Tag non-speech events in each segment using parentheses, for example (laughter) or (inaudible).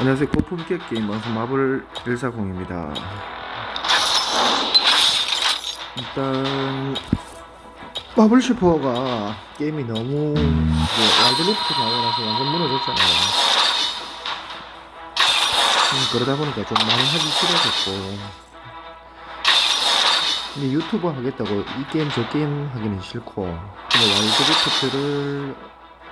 안녕하세요. 고품격 게임 방송 마블 140입니다. 일단 마블 슈퍼가 게임이 너무 뭐 와일드리프트 나오고 나서 완전 무너졌잖아요. 음, 그러다 보니까 좀 많이 하기 싫어졌고 근데 유튜브 하겠다고 이 게임 저 게임 하기는 싫고 근데 와일드리프트를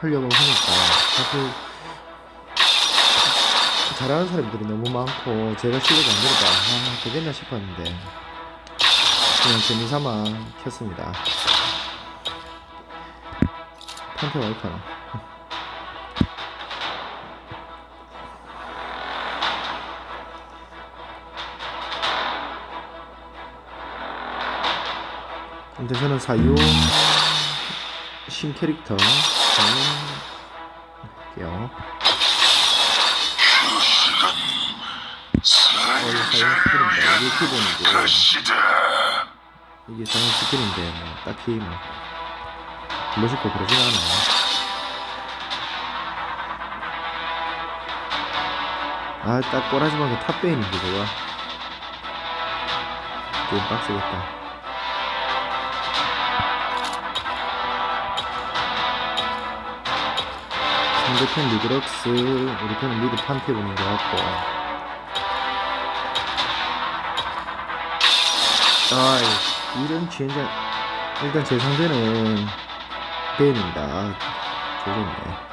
하려고 하니까 잘하는 사람들이 너무 많고 제가 실력이 안 되니까 아 되겠나 싶었는데 그냥 재미삼아 켰습니다. 판테 와이파나. (laughs) 근데 저는 사용 신 캐릭터 기본이고 것이다. 이게 사용 스킬인데 뭐 딱히 뭐 멋있고 그러진 않아요. 아딱 꼬라지만 그 탑배에 있는 게 저거. 게임 빡세겠다. 상대편 리드럭스 우리 편은 미드 판테 보는 것 같고 아 이런 진짜 일단 제 상대는 베인입니다. 아, 조졌네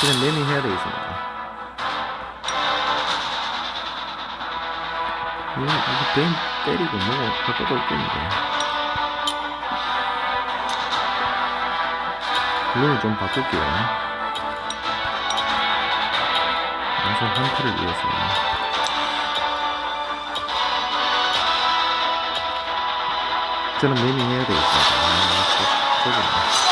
그냥 매미 해야 되겠습니다. 음, 이거 베인 때리고 뭐할 것도 없겠는데. 룰을 좀 바꿀게요. 나서 한타를 위해서 저는 매미 해야 되겠다. 아.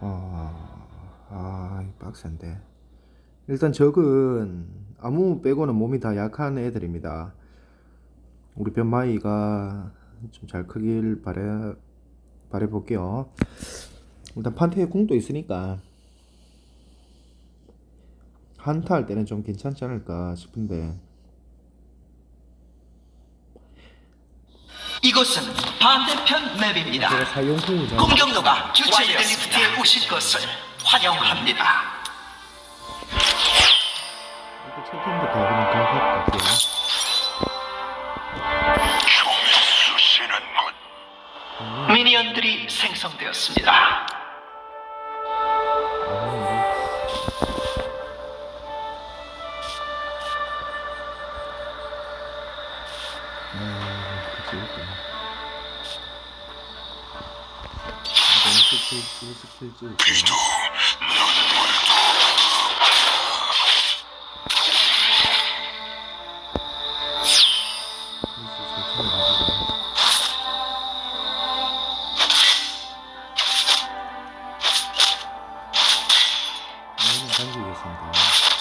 아, 아, 이 빡센데. 일단 적은 아무 빼고는 몸이 다 약한 애들입니다. 우리 변마이가 좀 잘 크길 바래 바래 볼게요. 일단 판테에 궁도 있으니까 한타 할 때는 좀 괜찮지 않을까 싶은데 이곳은 반대편 맵입니다. 제가. 공격로가 와일드리프트에 오실 것을 환영합니다. 미니언들이 생성되었습니다. 피도 눈물도 당기겠습니다.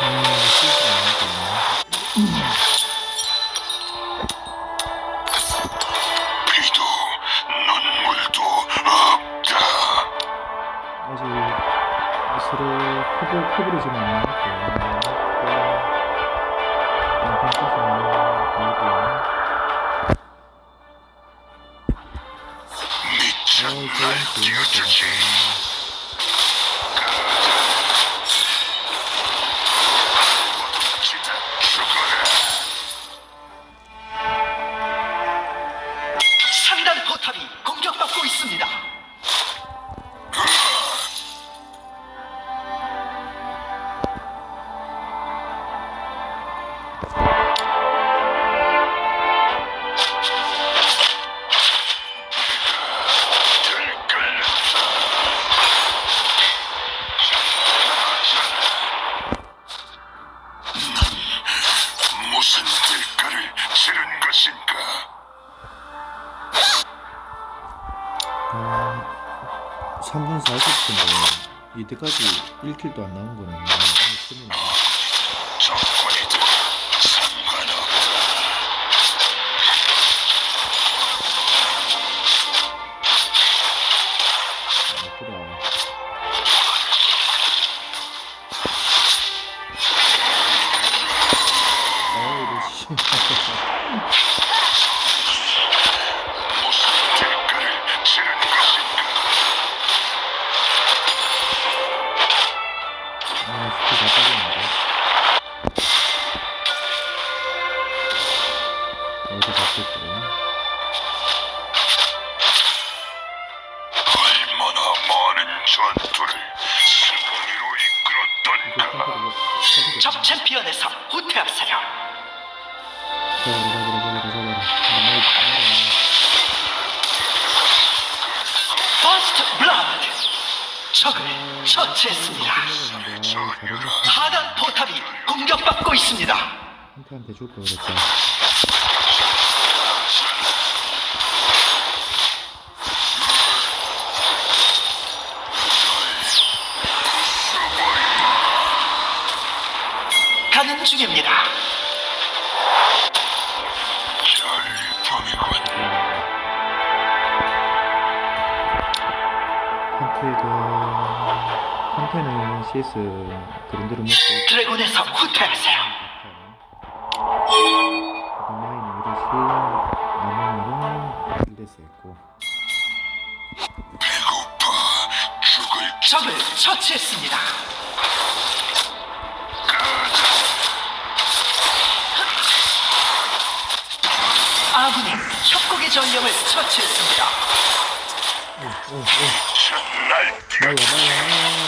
음, 있습니다. 이때까지 1킬도 안 나온 거는 큰일이네. 전투를 승리로 이끌었던가. 적 챔피언에서 후퇴하세요. 퍼스트 블라드. 적을 처치했습니다. 하단 포탑이 공격받고 있습니다. 한테한테 줄걸 그랬 한테는 CS 그런 대로 먹고 드래곤에서 후퇴하세요. 마이는 이러시 나무는 일레스 했고 배고파 죽을 적을 처치했습니다. 아군이 협곡의 전령을 처치했습니다. 날 나야 나야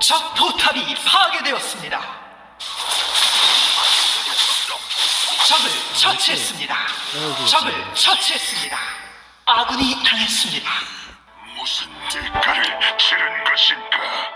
적 포탑이 파괴되었습니다. 적을 처치했습니다. 적을 처치했습니다. 아군이 당했습니다. 무슨 대가를 치른 것인가?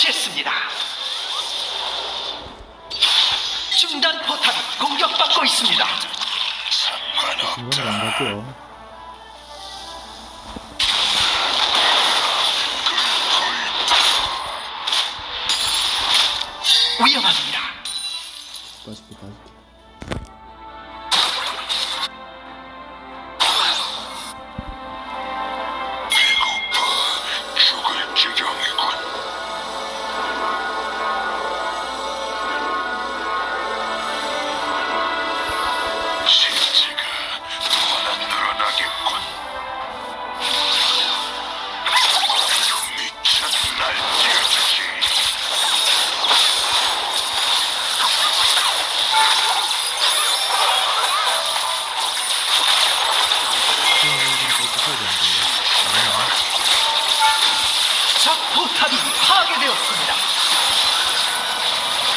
처치했습니다. 중단 포탑이 공격받고 있습니다. 이건 안 갈게요 위험합니다. 빠질게 빠질게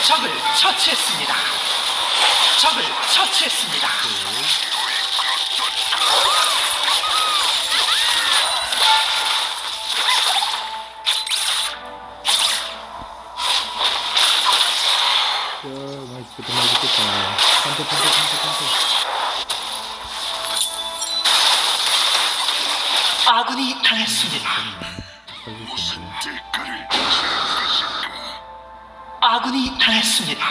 적을 처치했습니다. 적을 처치했습니다. 아군이 당했습니다. 무슨 대가를? 아군이 당했습니다.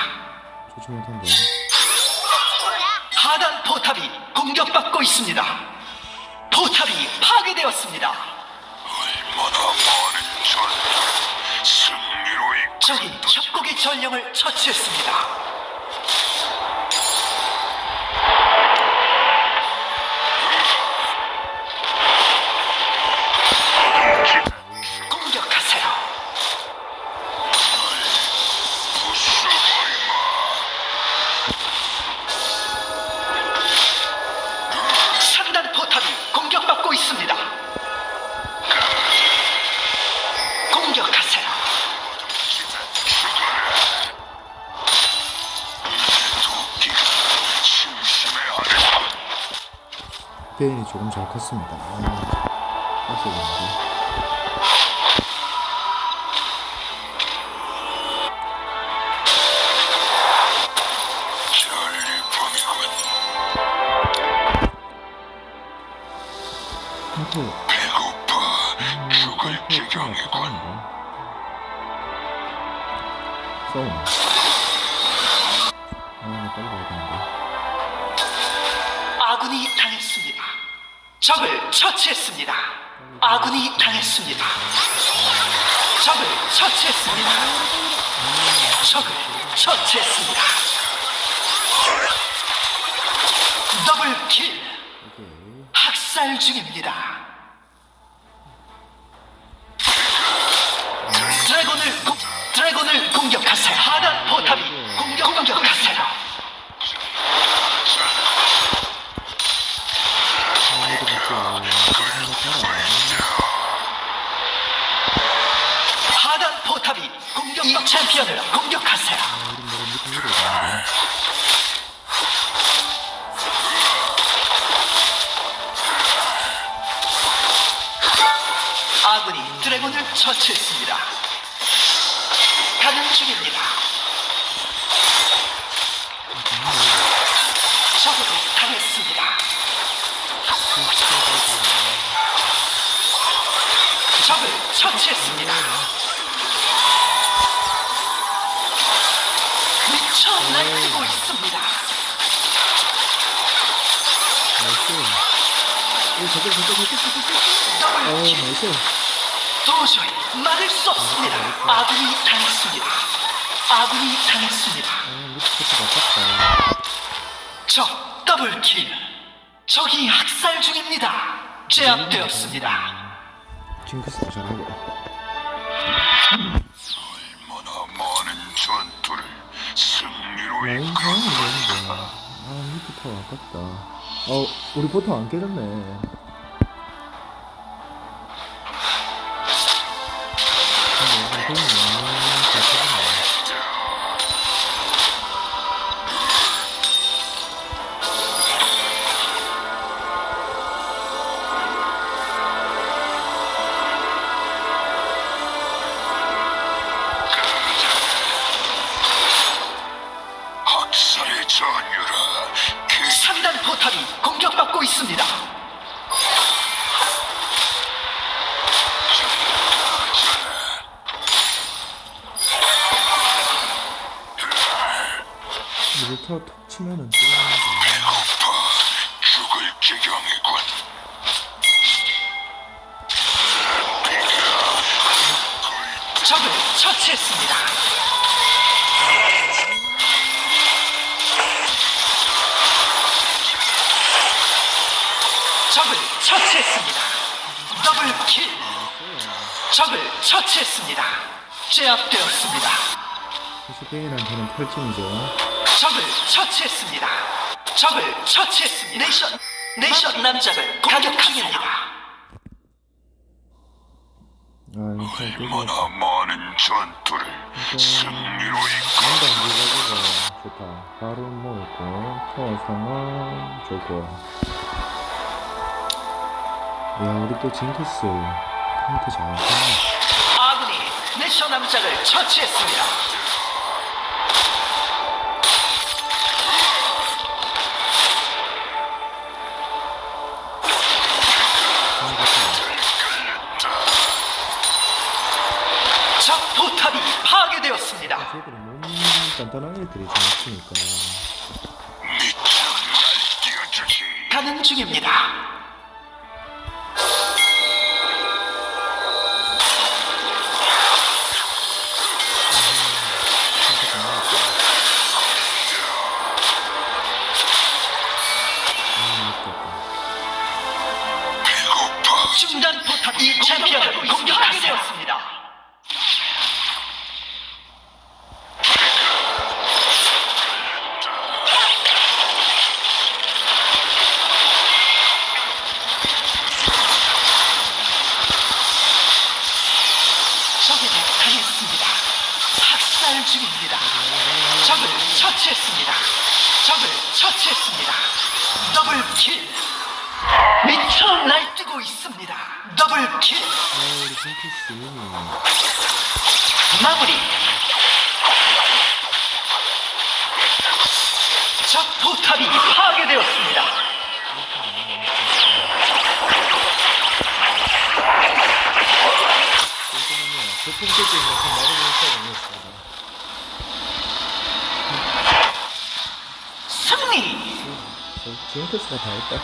좋지 못한데 하단 포탑이 공격받고 있습니다. 포탑이 파괴되었습니다. 얼마나 많은 전투 승리로 이끌 적이 협곡의 전령을 처치했습니다. 페인이 조금 잘 컸습니다 배고파 죽을 지경이군. 되는데 아군이 당했습니다. 적을 처치했습니다. 아군이 당했습니다. 적을 처치했습니다. 적을 처치했습니다. 더블킬 오케이 학살 중입니다. 포탑이 공격받 챔피언을 공격하세요. 아군이 드래곤을 처치했습니다. 가는 중입니다. 적으로 당했습니다. 적을 처치했습니다. 날뛰고 있습니다. 나이스. 오, 저거, 저거, 저거, 저거, 저거. 더블 어, 킬. 나이스. 도저히 막을 수 없습니다. 아군이 당했습니다. 아군이 당했습니다. 아. 적 더블킬. 적이 학살 중입니다. 제압되었습니다. 징크스도 잘하고. 얼마나 많은 전투를 승리로 라인 이끌어 상황이 되는데. 아, 밑에 타워 아깝다. 어, 우리 보통 안 깨졌네. 근데 우리 팀이 너무 잘 치면은. 배고파 죽을 지경이군 적을 처치했습니다. 적을 처치했습니다. 더블 킬. 적을 처치했습니다. 제압되었습니다. 스페인한테는 탈진이죠. 적을 처치했습니다. 적을 처치했습니다. 네이션 네이션 남자를 공격 중입니다. 아. 얼마나 많은 전투를 승리로 이래가지고 좋다. 바로 모였고 타워 상황 좋고. 야, 우리 또 징크스 한테 잘했다. 아군이 네이션 남자를 처치했습니다. 있으니까. 미쳐 날뛰어주지 가는 중입니다. 더블킬. 미쳐 날뛰고 있습니다. 징크스 이미 마무리. 적 포탑이 파괴되었습니다. 깨져 있는 그 말을 했습 Kim kısmet ayıp